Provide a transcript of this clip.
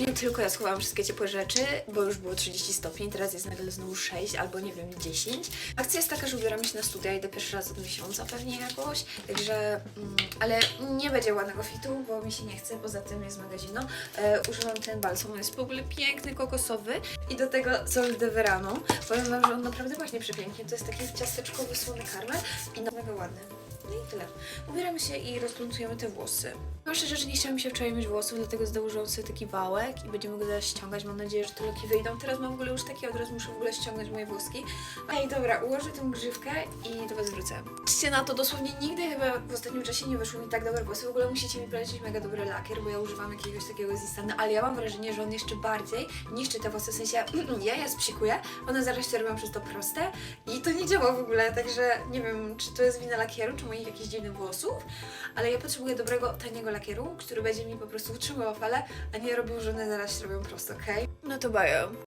nie tylko ja schowałam wszystkie ciepłe rzeczy, bo już było 30 stopni, teraz jest nagle znowu 6 albo nie wiem 10. Akcja jest taka, że ubieram się na studia, idę pierwszy raz od miesiąca pewnie jakoś, także, mm, ale nie będzie ładnego fitu, bo mi się nie chce, poza tym jest magazino. E, używam ten balsam, on jest w ogóle piękny, kokosowy i do tego Sol de Verano. Powiem wam, że on naprawdę właśnie przepięknie, to jest taki ciasteczkowy słony karmel i mega ładny. No i tyle. Ubieramy się i rozplątujemy te włosy. No szczerze, że nie chciałam się wczoraj myć włosów, dlatego założyłam sobie taki wałek i będziemy go teraz ściągać. Mam nadzieję, że te loki wyjdą. Teraz mam w ogóle już takie, od razu muszę w ogóle ściągnąć moje włoski. Ej, dobra, ułożę tę grzywkę i do was wrócę. Patrzcie na to, dosłownie nigdy chyba w ostatnim czasie nie wyszły mi tak dobre włosy. W ogóle musicie mi polecić mega dobry lakier, bo ja używam jakiegoś takiego z ale ja mam wrażenie, że on jeszcze bardziej niszczy te włosy, w sensie ja je spsikuję, one zaraz się robią przez to proste i to nie działa w ogóle, także nie wiem, czy to jest wina lakieru, czy moich jakichś dziwnych włosów, ale ja potrzebuję dobrego, taniego lakieru, który będzie mi po prostu utrzymywał falę, a nie robił, że one zaraz robią prosto, okej? No to bajo.